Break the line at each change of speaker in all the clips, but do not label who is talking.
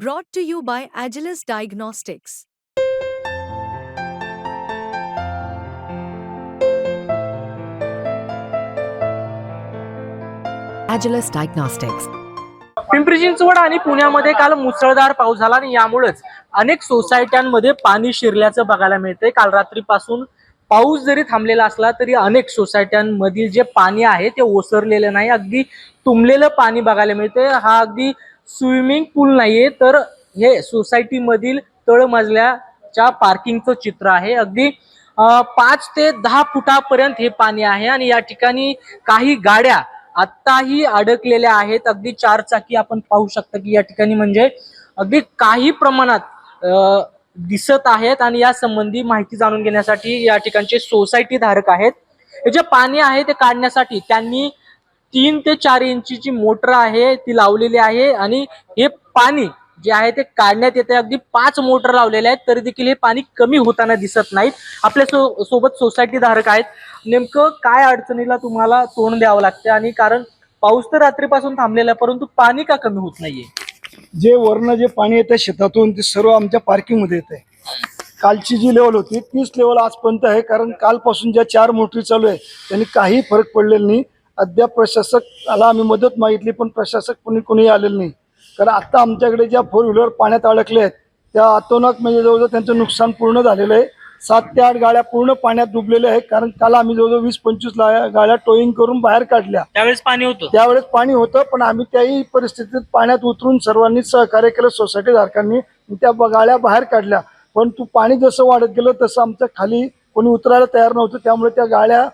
Brought to you by Agilus Diagnostics.
Agilus Diagnostics.
Pimpri Chinchwad आणि पुण्यामध्ये काल मुसळधार पाऊस झाला आणि यामुळेच अनेक सोसायट्यांमध्ये पाणी शिरल्याचं बघायला मिळतंय काल रात्रीपासून पाऊस जरी थांबलेला असला तरी अनेक सोसायट्यांमधील जे पाणी आहे ते ओसरलेलं नाही अगदी तुंबलेलं पाणी बघायला मिळतंय हा अगदी स्विमिंग पूल नाहीये तर हे सोसायटीमधील तळमजल्याच्या पार्किंगचं चित्र आहे. अगदी पाच ते दहा फुटापर्यंत हे पाणी आहे आणि या ठिकाणी काही गाड्या आत्ताही अडकलेल्या आहेत. अगदी चार चाकी आपण पाहू शकता की या ठिकाणी म्हणजे अगदी काही प्रमाणात दिसत आहेत आणि या संबंधी माहिती जाणून घेण्यासाठी या ठिकाणचे सोसायटी धारक आहेत. हे जे पाणी आहे ते काढण्यासाठी त्यांनी तीन ते चार इंचीची मोटर आहे ती लावलेली आहे आणि हे पाणी जे आहे ते काढण्यात येते अगदी पाच मोटर लावलेल्या आहेत तरी देखील हे पाणी कमी होताना दिसत नाहीत. आपल्या सो सोबत सोसायटी धारक आहेत. नेमकं काय अडचणीला तुम्हाला तोंड द्यावं लागतं आणि कारण पाऊस तर रात्रीपासून थांबलेला आहे परंतु पाणी का कमी होत नाहीये?
जे वरनं जे पाणी येतं शेतातून ते सर्व आमच्या पार्किंगमध्ये आहे कालची जी लेवल होती तीच लेवल आजपर्यंत आहे कारण कालपासून ज्या चार मोटरी चालू आहे त्यांनी काही फरक पडलेला नाही. अद्याप प्रशासकाला आम्ही मदत मागितली पण प्रशासक कोणी कोणी आलेलं नाही. कारण आता आमच्याकडे ज्या फोर व्हीलर पाण्यात अडकले आहेत त्या अतोनात म्हणजे जवळजवळ त्यांचं नुकसान पूर्ण झालेलं आहे. सात ते आठ गाड्या पूर्ण पाण्यात डुबलेल्या आहेत कारण काल आम्ही जवळजवळ वीस पंचवीस गाड्या टोईंग करून बाहेर काढल्या.
त्यावेळेस पाणी होतं.
त्यावेळेस पाणी होतं पण आम्ही त्याही परिस्थितीत पाण्यात उतरून सर्वांनी सहकार्य केलं सोसायटी धारकांनी त्या गाड्या बाहेर काढल्या. पण तू पाणी जसं वाढत गेलं तसं आमच्या खाली कोणी उतरायला तयार नव्हतं त्यामुळे त्या गाड्या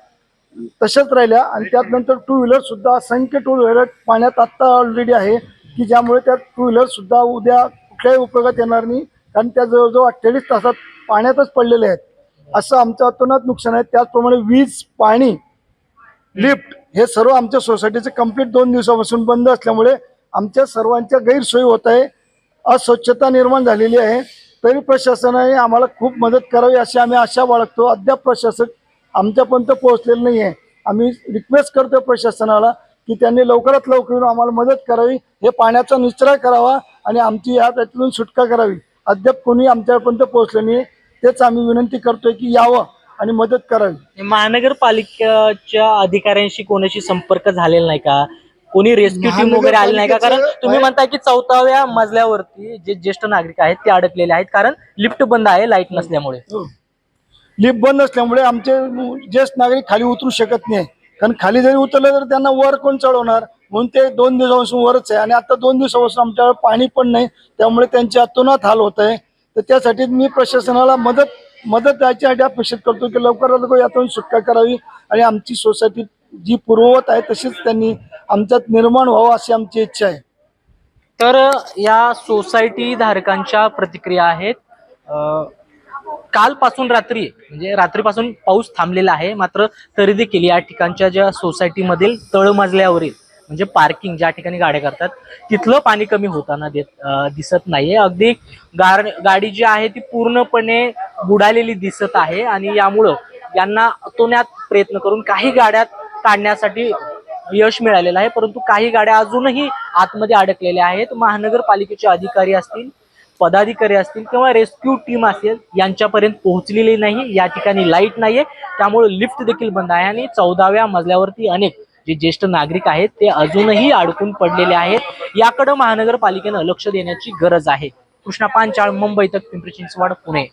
तशाच राहिल्या. आणि त्यात नंतर टू व्हीलर सुद्धा असंख्य टू व्हीलर पाण्यात आत्ता ऑलरेडी आहे की ज्यामुळे त्या टू व्हीलर सुद्धा उद्या कुठल्याही उपयोगात येणार नाही. कारण त्या जवळजवळ अठ्ठेचाळीस तासात पाण्यातच पडलेले आहेत. असं आमचं अतोनात नुकसान आहे. त्याचप्रमाणे वीज पाणी लिफ्ट हे सर्व आमच्या सोसायटीचे कंप्लीट दोन दिवसापासून बंद असल्यामुळे आमच्या सर्वांच्या गैरसोयी होत आहे. अस्वच्छता निर्माण झालेली आहे. तरी प्रशासनाने आम्हाला खूप मदत करावी अशी आम्ही आशा बाळगतो. अद्याप प्रशासक आमच्यापर्यंत पोहोचलेलं नाही आहे आम्ही रिक्वेस्ट करतो प्रशासनाला की त्यांनी लवकरात लवकर येऊन आम्हाला मदत करावी. हे पाण्याचा निचरा करावा आणि आमची या त्यातून सुटका करावी. अद्याप कोणी आमच्यापर्यंत पोहोचलं नाही तेच आम्ही विनंती करतोय की यावं आणि मदत करावी.
महानगरपालिकेच्या अधिकाऱ्यांशी कोणाशी संपर्क झालेला नाही का? कोणी रेस्क्यू टीम वगैरे आली नाही का? कारण तुम्ही म्हणताय की चौथाव्या मजल्यावरती जे ज्येष्ठ नागरिक आहेत ते अडकलेले आहेत. कारण लिफ्ट बंद आहे लाइट नसल्यामुळे.
लिफ्ट बंद असल्यामुळे आमचे ज्येष्ठ नागरिक खाली उतरू शकत नाही. कारण खाली जरी उतरलं तर त्यांना वर कोण चढवणार? म्हणून ते दोन दिवसापासून वरच आहे. आणि आता दोन दिवसापासून आमच्याकडे पाणी पण नाही. त्यामुळे त्यांचे अतोनात हाल होत आहे. तर त्यासाठी मी प्रशासनाला मदत मदत द्यायच्यासाठी अपेक्षित करतो की लवकरात लवकर यातून सुटका करावी. आणि आमची सोसायटी जी पूर्ववत आहे तशीच त्यांनी आमच्यात निर्माण व्हावं अशी आमची इच्छा आहे.
तर या सोसायटी धारकांच्या प्रतिक्रिया आहेत. कालपासून रात्री म्हणजे रात्रीपासून पाऊस थांबलेला आहे मात्र तरी देखील या ठिकाणच्या ज्या सोसायटीमधील तळमजल्यावरील म्हणजे पार्किंग ज्या ठिकाणी गाड्या करतात तिथलं पाणी कमी होताना देत दिसत नाहीये. अगदी गार गाडी जी आहे ती पूर्णपणे बुडालेली दिसत आहे आणि यामुळं यांना तोण्यात प्रयत्न करून काही गाड्या काढण्यासाठी यश मिळालेलं आहे परंतु काही गाड्या अजूनही आतमध्ये अडकलेल्या आहेत. महानगरपालिकेचे अधिकारी असतील पदाधिकारी असतील किंवा रेस्क्यू टीम असेल यांच्यापर्यंत पोहोचलेली नाही या ठिकाणी लाइट नाहीये. त्यामुळे लिफ्ट देखील बंद आहे. आणि चौदाव्या मजल्यावरती अनेक जे ज्येष्ठ नागरिक आहेत ते अजूनही अडकून पडलेले आहेत. याकडे महानगरपालिकेनं लक्ष देण्याची गरज आहे. कृष्णा पांचाळ मुंबई तक पिंपरी चिंचवड पुणे.